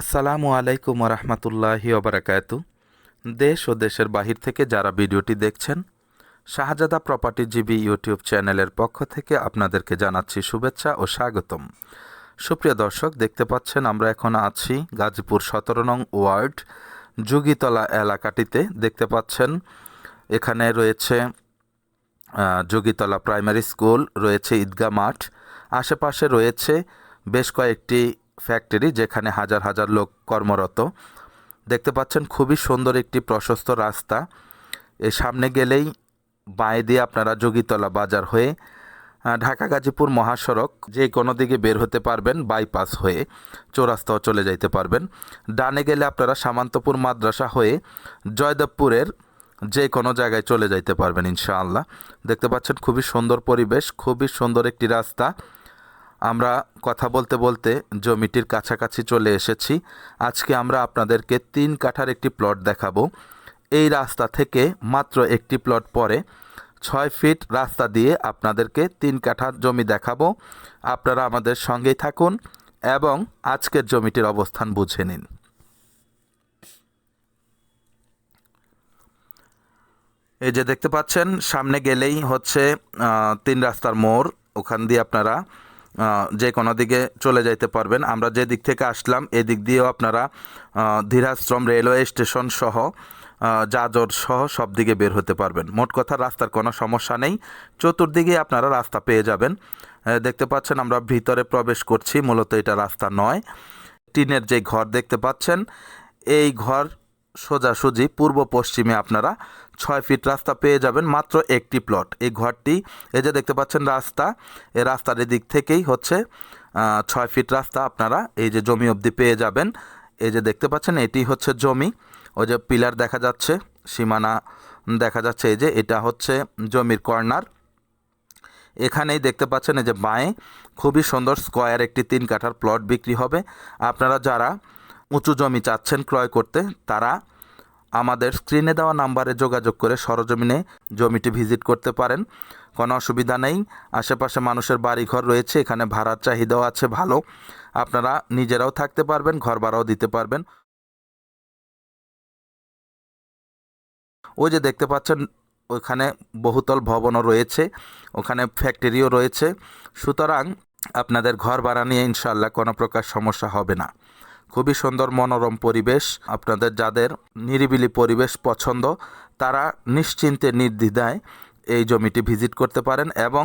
আসসালামু আলাইকুম রহমতুল্লাহি ওবরাকাতু। দেশ ও দেশের বাহির থেকে যারা ভিডিওটি দেখছেন, শাহজাদা প্রপার্টি জিবি ইউটিউব চ্যানেলের পক্ষ থেকে আপনাদেরকে জানাচ্ছি শুভেচ্ছা ও স্বাগতম। সুপ্রিয় দর্শক, দেখতে পাচ্ছেন আমরা এখন আছি গাজীপুর সতেরো নং ওয়ার্ড যুগিতলা এলাকাটিতে। দেখতে পাচ্ছেন এখানে রয়েছে যোগীতলা প্রাইমারি স্কুল, রয়েছে ঈদগা মাঠ। আশেপাশে রয়েছে বেশ কয়েকটি ফ্যাক্টরি যেখানে হাজার হাজার লোক কর্মরত। দেখতে পাচ্ছেন খুবই সুন্দর একটি প্রশস্ত রাস্তা। এর সামনে গেলেই বাঁয়ে দিয়ে আপনারা যোগীতলা বাজার হয়ে ঢাকা গাজীপুর মহাসড়ক যে কোনো দিকে বের হতে পারবেন বাইপাস হয়ে চৌরাস্তাও চলে যাইতে পারবেন। ডানে গেলে আপনারা সামান্তপুর মাদ্রাসা হয়ে জয়দেবপুরের যে কোনো জায়গায় চলে যাইতে পারবেন ইনশাআল্লাহ। দেখতে পাচ্ছেন খুবই সুন্দর পরিবেশ, খুবই সুন্দর একটি রাস্তা। আমরা কথা বলতে বলতে জমিটির কাছাকাছি চলে এসেছি। আজকে আমরা আপনাদেরকে তিন কাঠার একটি প্লট দেখাবো। এই রাস্তা থেকে মাত্র একটি প্লট পরে ছয় ফিট রাস্তা দিয়ে আপনাদেরকে তিন কাঠার জমি দেখাবো। আপনারা আমাদের সঙ্গেই থাকুন এবং আজকের জমিটির অবস্থান বুঝে নিন। এই যে দেখতে পাচ্ছেন, সামনে গেলেই হচ্ছে তিন রাস্তার মোড়। ওখান দিয়ে আপনারা যে কোনো দিকে চলে যাইতে পারবেন। আমরা যে দিক থেকে আসলাম এদিক দিয়েও আপনারা ধীরাশ্রম রেলওয়ে স্টেশন সহ জাজর সহ সব দিকে বের হতে পারবেন। মোট কথা, রাস্তার কোনো সমস্যা নেই। চতুর্দিকে আপনারা রাস্তা পেয়ে যাবেন। দেখতে পাচ্ছেন আমরা ভিতরে প্রবেশ করছি। মূলত এটা রাস্তা নয়। টিনের যে ঘর দেখতে পাচ্ছেন, এই ঘর সোজাসুজি পূর্ব পশ্চিমে আপনারা ছয় ফিট রাস্তা পেয়ে যাবেন মাত্র একটি প্লট এই ঘরটি, এই যে দেখতে পাচ্ছেন রাস্তা, এই রাস্তার দিক থেকেই হচ্ছে ছয় ফিট রাস্তা আপনারা এই যে জমি অবধি পেয়ে যাবেন। এই যে দেখতে পাচ্ছেন, এটি হচ্ছে জমি। ওই যে পিলার দেখা যাচ্ছে, সীমানা দেখা যাচ্ছে, এই যে এটা হচ্ছে জমির কর্নার। এখানেই দেখতে পাচ্ছেন, এই যে বাঁয়ে খুবই সুন্দর স্কোয়ার একটি তিন কাঠার প্লট বিক্রি হবে। আপনারা যারা উঁচু জমি চাচ্ছেন ক্রয় করতে, তারা আমাদের স্ক্রিনে দেওয়া নাম্বারে যোগাযোগ করে সরজমিনে জমিটি ভিজিট করতে পারেন। কোনো অসুবিধা নেই। আশেপাশে মানুষের বাড়িঘর রয়েছে, এখানে ভাড়ার চাহিদাও আছে, ভালো। আপনারা নিজেরাও থাকতে পারবেন, ঘর ভাড়াও দিতে পারবেন। ওই যে দেখতে পাচ্ছেন, ওখানে বহুতল ভবনও রয়েছে, ওখানে ফ্যাক্টরিও রয়েছে। সুতরাং আপনাদের ঘর ভাড়া নিয়ে ইনশাল্লাহ কোনো প্রকার সমস্যা হবে না। খুবই সুন্দর মনোরম পরিবেশ। আপনাদের যাদের নিরিবিলি পরিবেশ পছন্দ, তারা নিশ্চিন্তে নির্দ্বিধায় এই জমিটি ভিজিট করতে পারেন এবং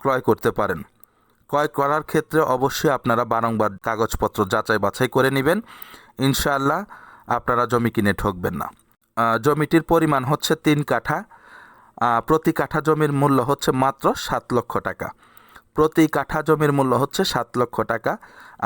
ক্রয় করতে পারেন। ক্রয় করার ক্ষেত্রে অবশ্যই আপনারা বারংবার কাগজপত্র যাচাই বাছাই করে নেবেন। ইনশাআল্লাহ আপনারা জমি কিনে ঠকবেন না। জমিটির পরিমাণ হচ্ছে তিন কাঠা। প্রতি কাঠা জমির মূল্য হচ্ছে মাত্র সাত লক্ষ টাকা। প্রতি কাঠা জমির মূল্য হচ্ছে সাত লক্ষ টাকা।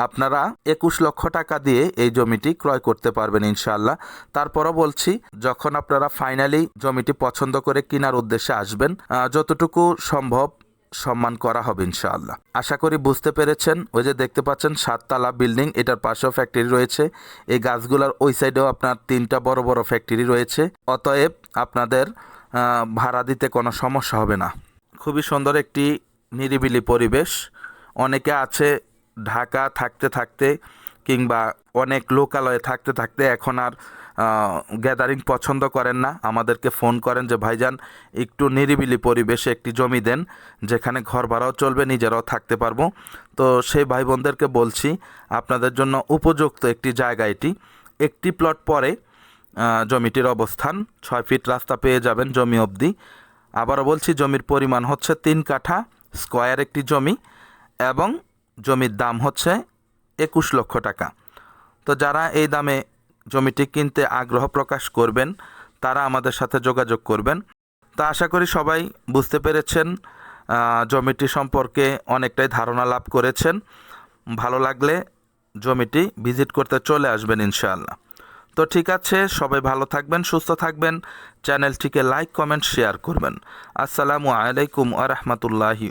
আপনারা একুশ লক্ষ টাকা দিয়ে এই জমিটি ক্রয় করতে পারবেন ইনশাআল্লাহ। তারপরও বলছি, যখন আপনারা ফাইনালি জমিটি পছন্দ করে কেনার উদ্দেশ্যে আসবেন যতটুকু সম্ভব সম্মান করা হবে ইনশাআল্লাহ। আশা করি বুঝতে পেরেছেন। ওই যে দেখতে পাচ্ছেন, সাততলা বিল্ডিং, এটার পাশেও ফ্যাক্টরি রয়েছে। এই গাছগুলোর ওই সাইডেও আপনার তিনটা বড় বড় ফ্যাক্টরি রয়েছে। অতএব আপনাদের ভাড়া দিতে কোনো সমস্যা হবে না। খুবই সুন্দর একটি নিরিবিলি পরিবেশ। অনেকে আছে ঢাকা থাকতে থাকতে কিংবা অনেক লোকালয়ে থাকতে থাকতে এখন আর গ্যাদারিং পছন্দ করেন না। আমাদেরকে ফোন করেন যে, ভাইজান, একটু নিরিবিলি পরিবেশে একটি জমি দেন, যেখানে ঘর ভাড়াও চলবে, নিজেরাও থাকতে পারব। তো সেই ভাই বোনদেরকে বলছি, আপনাদের জন্য উপযুক্ত একটি জায়গা এটি। একটি প্লট পরে জমিটির অবস্থান, ছয় ফিট রাস্তা পেয়ে যাবেন জমি অবধি। আবারও বলছি, জমির পরিমাণ হচ্ছে তিন কাঠা। স্কোয়ার একটি জমি এবং জমির দাম হচ্ছে একুশ লক্ষ টাকা। তো যারা এই দামে জমিটি কিনতে আগ্রহ প্রকাশ করবেন, তারা আমাদের সাথে যোগাযোগ করবেন। তা আশা করি সবাই বুঝতে পেরেছেন জমিটি সম্পর্কে অনেকটাই ধারণা লাভ করেছেন। ভালো লাগলে জমিটি ভিজিট করতে চলে আসবেন ইনশাআল্লাহ। তো ঠিক আছে, সবাই ভালো থাকবেন, সুস্থ থাকবেন। চ্যানেলটিকে লাইক, কমেন্ট, শেয়ার করবেন। আসসালামু আলাইকুম আ রহমতুল্লাহি